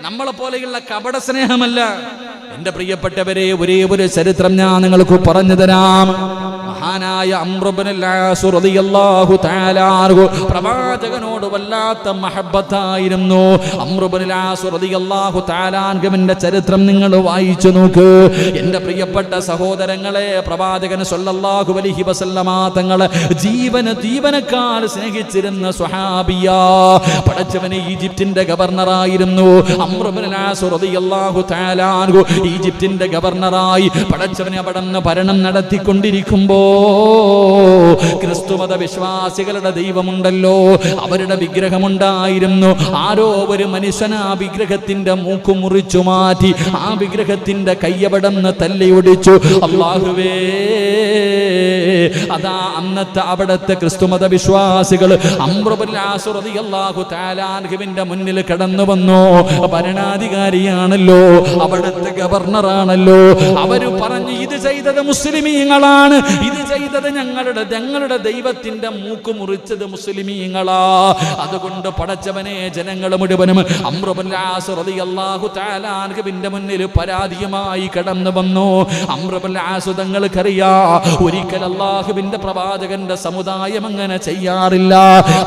നമ്മളെ പോലെയുള്ള കപട സ്നേഹമല്ല. എന്റെ പ്രിയപ്പെട്ടവരെ ഒരേ ഒരു ചരിത്രം ഞാൻ നിങ്ങൾക്ക് പറഞ്ഞു തരാം. മഹാനായ തആല പ്രവാചകനോട് വല്ലാത്ത മഹബത്തായിരുന്നു അൻഹുവിന്റെ ചരിത്രം നിങ്ങൾ വായിച്ചു നോക്ക്. എന്റെ പ്രിയപ്പെട്ട സഹോദരങ്ങളെ പ്രവാചകൻ സൊല്ലാഹു അലിഹി വസല്ലമ തങ്ങളെ ജീവന് ജീവനക്കാൾ സ്നേഹിച്ചിരുന്ന സുഹാബിയ പടച്ചവന് ഈജിപ്തിന്റെ ഗവർണറായിരുന്നു. തആല അൻഹു ഈജിപ്തിന്റെ ഗവർണറായി പടച്ചവനെ അവിടെ നിന്ന് ഭരണം നടത്തിക്കൊണ്ടിരിക്കുമ്പോ ക്രിസ്തുമത വിശ്വാസികളുടെ ദൈവമുണ്ടല്ലോ. അവരുടെ വിഗ്രഹമുണ്ടായിരുന്നു. ആരോ ഒരു മനുഷ്യൻ ആ വിഗ്രഹത്തിന്റെ മൂക്ക് മുറിച്ചു മാറ്റി ആ വിഗ്രഹത്തിന്റെ കയ്യവടന്ന് തല്ലിയൊടിച്ചു അള്ളാഹുവേ അതാ അന്നത്തെ അവിടത്തെ ക്രിസ്തുമത വിശ്വാസികൾ താലാൻഹുവിന്റെ മുന്നിൽ കടന്നു വന്നു. ഭരണാധികാരിയാണല്ലോ അവിടുത്തെ ഗവർണറാണല്ലോ. അവർ പറഞ്ഞു ഇത് ചെയ്തത് മുസ്ലിമീങ്ങളാണ്. ഇത് ചെയ്തത് ഞങ്ങളുടെ ഞങ്ങളുടെ ദൈവത്തിന്റെ മൂക്ക് മുറിച്ചത് മുസ്ലിമീങ്ങളാ. അതുകൊണ്ട് പടച്ചവനെ ജനങ്ങൾ മുഴുവനും അമ്രുബുല്ലാഹു താലാൻഹുവിന്റെ മുന്നിൽ പരാതിയുമായി കടന്നു വന്നു. അമ്രുബുല്ലാസു തങ്ങൾക്കറിയാ ഒരിക്കൽ അള്ളാഹുവിന്റെ പ്രവാചകന്റെ സമുദായം അങ്ങനെ ചെയ്യാറില്ല.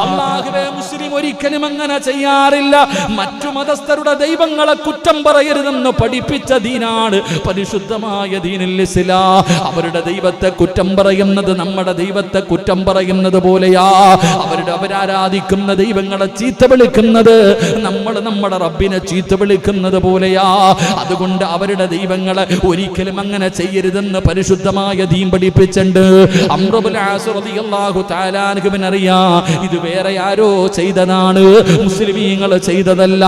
അള്ളാഹുവെ മുസ്ലിം ഒരിക്കലും അങ്ങനെ ചെയ്യാറില്ല. മറ്റു മതസ്ഥരുടെ ദൈവങ്ങളെ കുറ്റം പറയരുതെന്ന് പഠിപ്പിച്ച ദീനാണ് പരിശുദ്ധമായ ദീനിൽ അവരുടെ ദൈവത്തെ കുറ്റം പറയുന്നത് നമ്മുടെ ദൈവത്തെ കുറ്റം പറയുന്നത് പോലെയാ. അവരുടെ അവരാരാധിക്കുന്ന ദൈവങ്ങളെ ചീത്ത വിളിക്കുന്നത് നമ്മൾ നമ്മുടെ റബ്ബിനെ ചീത്ത വിളിക്കുന്നത് പോലെയാ. അതുകൊണ്ട് അവരുടെ ദൈവങ്ങളെ ഒരിക്കലും അങ്ങനെ ചെയ്യരുതെന്ന് പരിശുദ്ധമായ ദീം അൻഹുവിന് അറിയാം ഇത് വേറെ ആരോ ചെയ്തതാണ്. മുസ്ലിമീങ്ങൾ ചെയ്തതല്ല.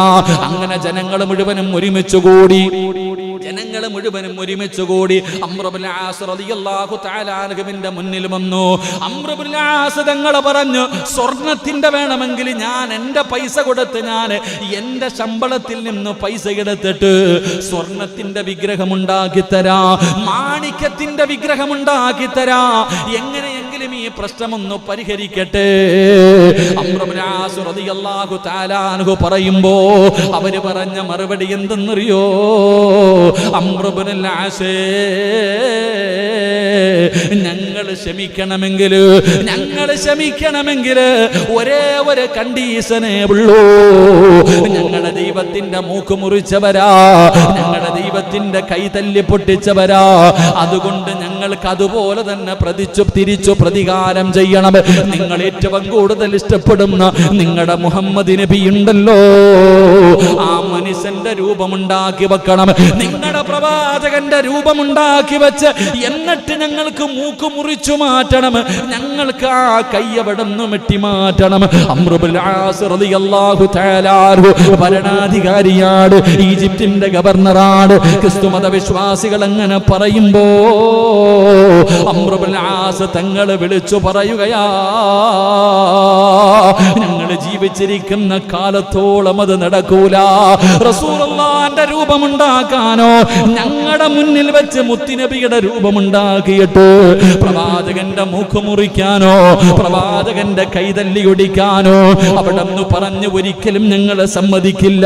അങ്ങനെ ജനങ്ങൾ മുഴുവനും ഒരുമിച്ച് കൂടി. മുഴുവനും ഒരുമിച്ച് കൂടി അൻഹുവിന്റെ മുന്നിൽ വന്നു. അമ്രബുലാസ് ആസ് തങ്ങൾ പറഞ്ഞു സ്വർണത്തിന്റെ വേണമെങ്കിൽ ഞാൻ എന്റെ പൈസ കൊടുത്ത് ഞാൻ എന്റെ ശമ്പളത്തിൽ നിന്ന് പൈസ എടുത്തിട്ട് സ്വർണത്തിന്റെ വിഗ്രഹം ഉണ്ടാക്കി തരാ മാണിക്യത്തിന്റെ വിഗ്രഹം ഉണ്ടാക്കി തരാ എങ്ങനെയെങ്കിലും ഈ പ്രശ്നമൊന്ന് പരിഹരിക്കട്ടെ. തആല അൻഹു പറയുമ്പോ അവർ പറഞ്ഞ മറുപടി എന്തെന്നറിയോ? അമ്രുബ്നുൽ ആസേ ഞങ്ങൾ ക്ഷമിക്കണമെങ്കിൽ ഞങ്ങൾ ക്ഷമിക്കണമെങ്കിൽ ഒരേ ഒരു കണ്ടീഷനേ ഉള്ളൂ. ഞങ്ങളുടെ ദൈവത്തിന്റെ മൂക്ക് മുറിച്ചവരാ ഞങ്ങളുടെ ദൈവത്തിന്റെ കൈ തല്ലി പൊട്ടിച്ചവരാ. അതുകൊണ്ട് ഞങ്ങൾക്ക് അതുപോലെ തന്നെ പ്രതിച്ചു തിരിച്ചു പ്രതികാരം ചെയ്യണം. നിങ്ങൾ ഏറ്റവും കൂടുതൽ ഇഷ്ടപ്പെടുന്ന നിങ്ങളുടെ മുഹമ്മദ് നബി ഉണ്ടല്ലോ. ആ മനുഷ്യന്റെ രൂപമുണ്ടാക്കി വെക്കണം. നിങ്ങളുടെ പ്രവാചകന്റെ രൂപമുണ്ടാക്കി വെച്ച് എന്നിട്ട് ഞങ്ങൾക്ക് മൂക്ക് മുറിച്ചു മാറ്റണം. ഞങ്ങൾക്ക് ആ കയ്യവിടന്ന് വെട്ടി മാറ്റണം. ഭരണാധികാരിയാണ് ഈജിപ്തിന്റെ ഗവർണറാണ്. ക്രിസ്തു മതവിശ്വാസികൾ അങ്ങനെ പറയുമ്പോ അമ്രുബുൽ ആസ് തങ്ങൾ വിളിച്ചു പറയുകയാ ഞങ്ങൾ ജീവിച്ചിരിക്കുന്ന കാലത്തോളം അത് നടക്കൂല. റസൂലുള്ളാന്റെ രൂപമുണ്ടാക്കാനോ ഞങ്ങളുടെ മുന്നിൽ വെച്ച് മുത്തിനബിയുടെ രൂപമുണ്ടാക്കിയിട്ട് പ്രവാചകന്റെ മൂക്ക് മുറിക്കാനോ പ്രവാചകന്റെ കൈതല്ലി ഒടിക്കാനോ അവിടെ പറഞ്ഞു ഒരിക്കലും ഞങ്ങളെ സമ്മതിക്കില്ല.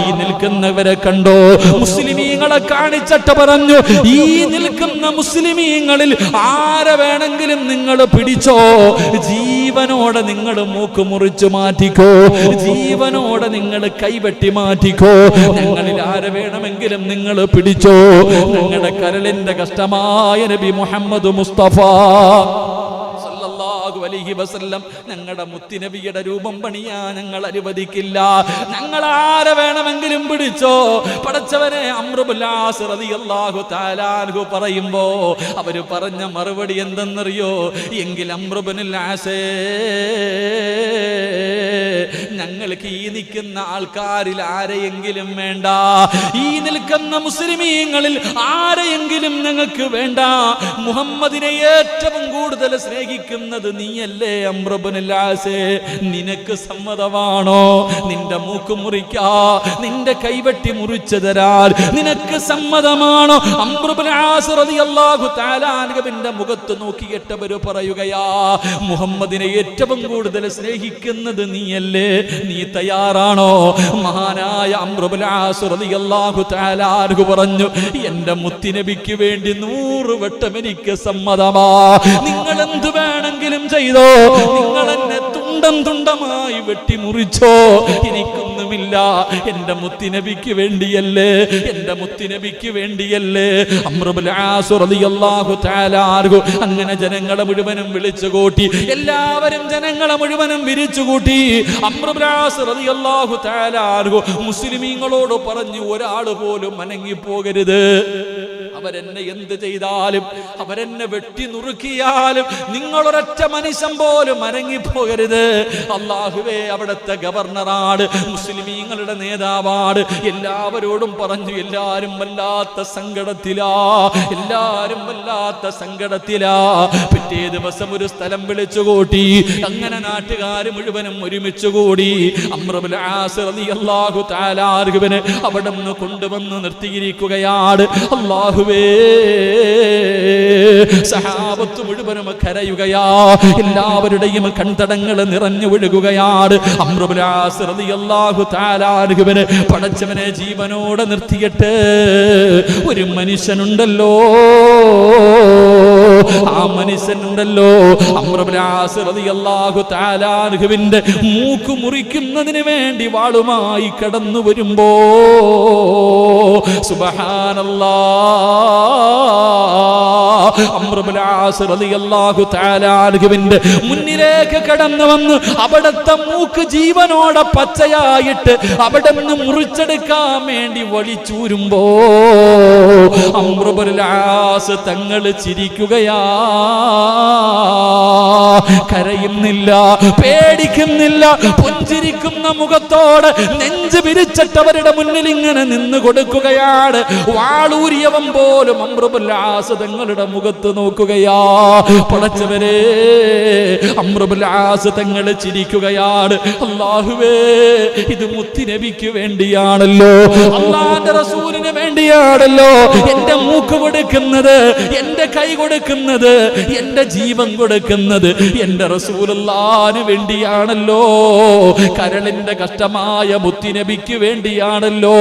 ഈ നിൽക്കുന്നവരെ കണ്ടോ? മുസ്ലിമീങ്ങളെ കാണിച്ചിട്ട് പറഞ്ഞു ഈ നിൽക്കുന്ന മുസ്ലിമീങ്ങളിൽ ആരെ വേണമെങ്കിലും നിങ്ങൾ പിടിച്ചോ? ജീവനോടെ നിങ്ങൾ മൂക്ക് മുറിച്ചു മാറ്റിക്കോ. ജീവനോടെ നിങ്ങൾ കൈവെട്ടി മാറ്റിക്കോ. ഞങ്ങളിൽ ആരെ വേണമെങ്കിലും നിങ്ങൾ പിടിച്ചോ. ഞങ്ങളുടെ കരളിന്റെ കഷ്ടമായ നബി മുഹമ്മദ് മുസ്തഫ. സല്ലല്ലാഹു അലൈഹി വസല്ലം ഞങ്ങളുടെ മുത്തിനബിയുടെ രൂപം പണിയാ ഞങ്ങൾ അനുവദിക്കില്ല. ഞങ്ങൾ ആരെ വേണമെങ്കിലും പിടിച്ചോ? പടച്ചവനെ അമ്രുബുല്ലാസ് റളിയല്ലാഹു തആലാഹു പറയുമ്പോൾ അവർ പറഞ്ഞ മറുപടി എന്തെന്നറിയോ? എങ്കിൽ അമ്രുബുലാസേ ഞങ്ങൾക്ക് ഈ നിൽക്കുന്ന ആൾക്കാരിൽ ആരെയെങ്കിലും വേണ്ട. ഈ നിൽക്കുന്ന മുസ്ലിമീങ്ങളിൽ ആരെയെങ്കിലും ഞങ്ങൾക്ക് വേണ്ട. മുഹമ്മദിനെ ഏറ്റവും കൂടുതൽ സ്നേഹിക്കുന്നത് നീയല്ലേ അമ്രബുലാസേ നിനക്ക് സമ്മതമാണോ? നിന്റെ മൂക്ക് മുറിക്കാ. നിന്റെ കൈവെട്ടി മുറിച്ചു തരാൻ നിനക്ക് സമ്മതമാണോ? അൻഹുവിന്റെ മുഖത്ത് നോക്കിയിട്ടവര് പറയുകയാ മുഹമ്മദിനെ ഏറ്റവും കൂടുതൽ സ്നേഹിക്കുന്നത് നീയല്ലേ? വേണ്ടിയല്ലേ നീ തയ്യാറാണോ? മഹാനായ അമ്രുബുലാഹു പറഞ്ഞു എന്റെ മുത്തിനബിക്ക് വേണ്ടി നൂറ് വട്ടം എനിക്ക് സമ്മതമാ. നിങ്ങൾ എന്ത് വേണമെങ്കിലും ചെയ്തോ. നിങ്ങൾ എന്നെ തുണ്ടം തുണ്ടമായി വെട്ടിമുറിച്ചോ? എനിക്കൊന്നുമില്ല. എന്റെ മുത്തിനബിക്ക് വേണ്ടിയല്ലേ? എന്റെ മുത്തിനബിക്ക് വേണ്ടിയല്ലേ? അങ്ങനെ ജനങ്ങളെ മുഴുവനും വിളിച്ചു കൂട്ടി. എല്ലാവരും ജനങ്ങളെ മുഴുവനും വിരിച്ചു കൂട്ടി. മുസ്ലിമീങ്ങളോട് പറഞ്ഞു ഒരാൾ പോലും അനങ്ങി പോകരുത് അവരെന്നെ എന്ത് ചെയ്താലും അവരെന്നെ വെട്ടി നുറുക്കിയാലും നിങ്ങളൊരൊറ്റ മനുഷ്യൻ പോലും അനങ്ങിപ്പോകരുത്. അള്ളാഹുവേ അവിടുത്തെ ഗവർണറാണ് മുസ്ലിമീങ്ങളുടെ നേതാവാണ്. എല്ലാവരോടും പറഞ്ഞു എല്ലാവരും വല്ലാത്ത സങ്കടത്തിലാ എല്ലാവരും വല്ലാത്ത സങ്കടത്തിലാ. പിറ്റേ ദിവസം ഒരു സ്ഥലം വിളിച്ചു കൂട്ടി അങ്ങനെ നാട്ടുകാർ മുഴുവനും ഒരുമിച്ച് കൂടി അമ്രബുൽ അള്ളാഹു താലാർഹുവിന് അവിടെ നിന്ന് കൊണ്ടുവന്ന് നിർത്തിയിരിക്കുകയാണ്. അള്ളാഹുവേ സഹാബത്ത് മുഴുവനും കരയുകയാ. എല്ലാവരുടെയും കൺതടങ്ങൾ നിറഞ്ഞു ഒഴുകുകയാണ് അമ്രബുലാഹു പടച്ചവനെ ജീവനോടെ നിർത്തിയിട്ട് ഒരു മനുഷ്യനുണ്ടല്ലോ. ആ മനുഷ്യനുണ്ടല്ലോ. അമ്രബുലാഹു താലാർഹുവിന്റെ മൂക്ക് മുറിക്കുന്നതിന് വേണ്ടി വാളുമായി കടന്നു വരുമ്പോ സുബഹാനല്ലാ അമ്രുബുലാഹുവിന്റെ മുന്നിലേക്ക് കടന്നു വന്ന് അവിടത്തെ മൂക്ക് ജീവനോടെ പച്ചയായിട്ട് അവിടെ നിന്ന് മുറിച്ചെടുക്കാൻ വേണ്ടി വലിച്ചൂരുമ്പോ അമ്രുബുലാസ് തങ്ങൾ ചിരിക്കുകയാ കരയുന്നില്ല പേടിക്കുന്നില്ല പുഞ്ചിരിക്കുന്ന മുഖത്തോട് നെഞ്ച് പിരിച്ചിട്ടവരുടെ മുന്നിൽ ഇങ്ങനെ നിന്ന് കൊടുക്കുകയാണ്. വാളൂരിയവൻ പോലും അമ്രുബുല്ലാസ് തങ്ങളുടെ മുഖത്ത് നോക്കുകയാ. പടച്ചവരെ അമ്രുബുല്ലാസ് തങ്ങൾ ചിരിക്കുകയാണ്. അള്ളാഹുവേ ഇത് മുത്തിനബിക്ക് വേണ്ടിയാണല്ലോ. അള്ളാന്റെ റസൂലിന് വേണ്ടിയാണല്ലോ എന്റെ മൂക്ക് കൊടുക്കുന്നത് എന്റെ കൈ കൊടുക്കുന്നത് എന്റെ ജീവൻ കൊടുക്കുന്നത്. എന്റെ റസൂലാന് വേണ്ടിയാണല്ലോ. കരളിന്റെ കഷ്ടമായ മുത്തിനബിക്ക് വേണ്ടിയാണല്ലോ.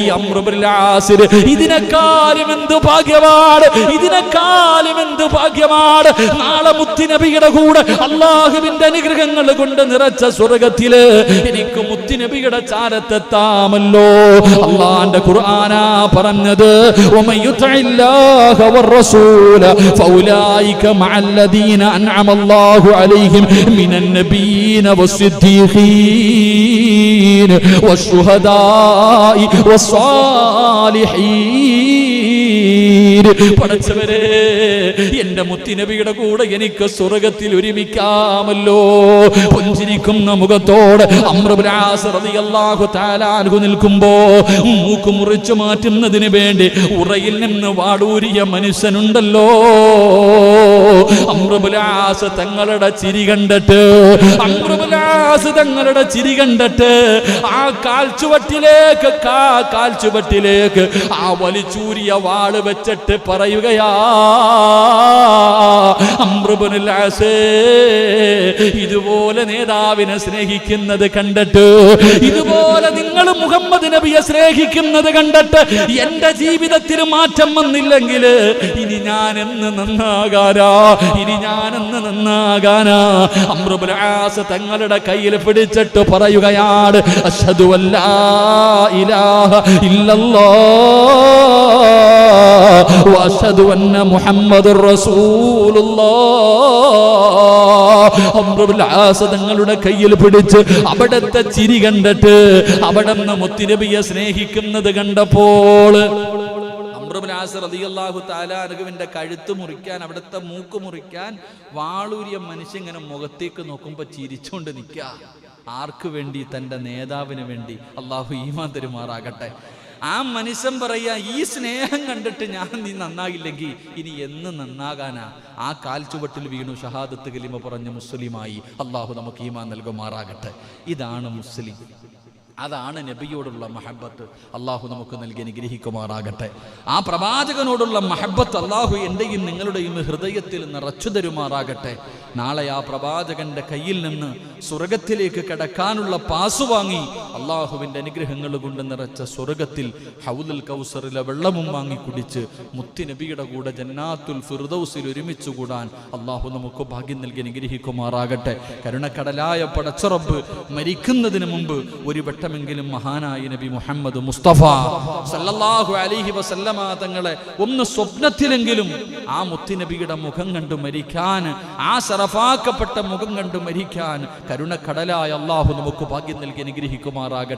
ഈ അമ്രുബുല്ലാസിർ ഇതിനെക്കാലും എന്ത് ഭാഗ്യമാണ്? ഇതിനെക്കാലും എന്ത് ഭാഗ്യമാണ്? നാളെ മുത്തിനബിയുടെ കൂടെ അള്ളാഹുവിന്റെ അനുഗ്രഹങ്ങൾ കൊണ്ട് നിറച്ച സ്വർഗത്തിൽ എനിക്ക് മുത്തിനബിയുടെ ചാരത്തെത്താമല്ലോ. അള്ളാന്റെ ഖുർആനാ പറഞ്ഞത് ഒമയുദ്ധ ഇല്ലാഹവർ റസൂല ഫൗലായിക മഅല്ലദീന അൻഅമ الله عليهم من النبيين والصديقين والشهداء والصالحين പടച്ചവരെ എന്റെ മുത്തിനബിയുടെ കൂടെ എനിക്ക് സ്വർഗത്തിൽ ഒരുമിക്കാമല്ലോ പുഞ്ചിരിക്കുന്ന മുഖത്തോട് അമ്രബുലാഹു താലാൻഹു നിൽക്കുമ്പോ മൂക്ക് മുറിച്ചു മാറ്റുന്നതിന് വേണ്ടി ഉറയിൽ നിന്ന് വാടൂരിയ മനുഷ്യനുണ്ടല്ലോ അമ്രബുലാസ് തങ്ങളുടെ ചിരി കണ്ടിട്ട് അമ്രബുലാസ് തങ്ങളുടെ ചിരി കണ്ടിട്ട് ആ കാൽച്ചുവട്ടിലേക്ക് കാ കാൽച്ചുവട്ടിലേക്ക് ആ വലിച്ചൂരിയ വാൾ വെച്ചിട്ട് പറയുകയാ അമ്രബുലാസേ ഇതുപോലെ നേതാവിനെ സ്നേഹിക്കുന്നത് കണ്ടിട്ട് ഇതുപോലെ നിങ്ങൾ മുഹമ്മദ് നബിയെ സ്നേഹിക്കുന്നത് കണ്ടിട്ട് എന്റെ ജീവിതത്തിൽ മാറ്റം വന്നില്ലെങ്കിൽ ഇനി ഞാൻ എന്ന് നന്നാകാരാ ഇനി ഞാൻ എന്ന് നന്നാകാനാ അമ്രുബുലാസ തങ്ങളുടെ കയ്യിൽ പിടിച്ചിട്ട് പറയുകയാണ് അഷദു അല്ലാ ഇലാഹ ഇല്ലല്ലാ വഅഷ്ഹദു അന്ന മുഹമ്മദുർ റസൂലുള്ളാഹ് തങ്ങളുടെ കയ്യിൽ പിടിച്ച് അവിടത്തെ ചിരി കണ്ടിട്ട് അവിടെ നിന്ന് മുത്തിനബിയെ സ്നേഹിക്കുന്നത് കണ്ടപ്പോൾ റളിയല്ലാഹു താലാനുവിന്റെ കഴുത്ത് മുറിക്കാൻ അവിടുത്തെ മൂക്ക് മുറിക്കാൻ വാളൂരിയ മനുഷ്യൻ ഇങ്ങനെ മുഖത്തേക്ക് നോക്കുമ്പോ ചിരിച്ചുകൊണ്ട് നിൽക്കുക ആർക്ക് വേണ്ടി? തന്റെ നേതാവിന് വേണ്ടി. അള്ളാഹു ഈമാൻ തരുമാറാകട്ടെ. ആ മനുഷ്യൻ പറയാ ഈ സ്നേഹം കണ്ടിട്ട് ഞാൻ നീ നന്നാകില്ലെങ്കിൽ ഇനി എന്ന് നന്നാകാനാ? ആ കാൽ ചുവട്ടിൽ വീണു. ഷഹാദത്ത് കലിമ പറഞ്ഞ മുസ്ലിമായി. അള്ളാഹു നമുക്ക് ഈമാൻ നൽകുമാറാകട്ടെ. ഇതാണ് മുസ്ലിം. അതാണ് നബിയോടുള്ള മഹബത്ത്. അള്ളാഹു നമുക്ക് നൽകി അനുഗ്രഹിക്കുമാറാകട്ടെ. ആ പ്രവാചകനോടുള്ള മഹബത്ത് അള്ളാഹു എന്റെയും നിങ്ങളുടെയും ഹൃദയത്തിൽ നിറച്ചു തരുമാറാകട്ടെ. നാളെ ആ പ്രവാചകന്റെ കയ്യിൽ നിന്ന് സ്വർഗത്തിലേക്ക് കിടക്കാനുള്ള പാസ് വാങ്ങി അള്ളാഹുവിന്റെ അനുഗ്രഹങ്ങൾ കൊണ്ട് നിറച്ച സ്വർഗത്തിൽ ഹൗദുൽ കൗസറിലെ വെള്ളവും വാങ്ങി കുടിച്ച് മുത്തി നബിയുടെ കൂടെ ജന്നാത്തുൽ ഫിർദൌസിൽ ഒരുമിച്ച് കൂടാൻ അള്ളാഹു നമുക്ക് ഭാഗ്യം നൽകി അനുഗ്രഹിക്കുമാറാകട്ടെ. കരുണക്കടലായ പടച്ചുറപ്പ് മരിക്കുന്നതിന് മുമ്പ് ഒരു വട്ടമെങ്കിലും മഹാനായ നബി മുഹമ്മദ് മുസ്തഫ സല്ലല്ലാഹു അലൈഹി വസല്ലമ തങ്ങളെ ഒന്ന് സ്വപ്നത്തിലെങ്കിലും ആ മുത്തുനബിയുടെ മുഖം കണ്ടു മരിക്കാൻ ആ സറഫാക്കപ്പെട്ട മുഖം കണ്ടു മരിക്കാൻ കരുണക്കടലായ അള്ളാഹു നമുക്ക് ഭാഗ്യം നൽകി അനുഗ്രഹിക്കുമാറാകട്ടെ.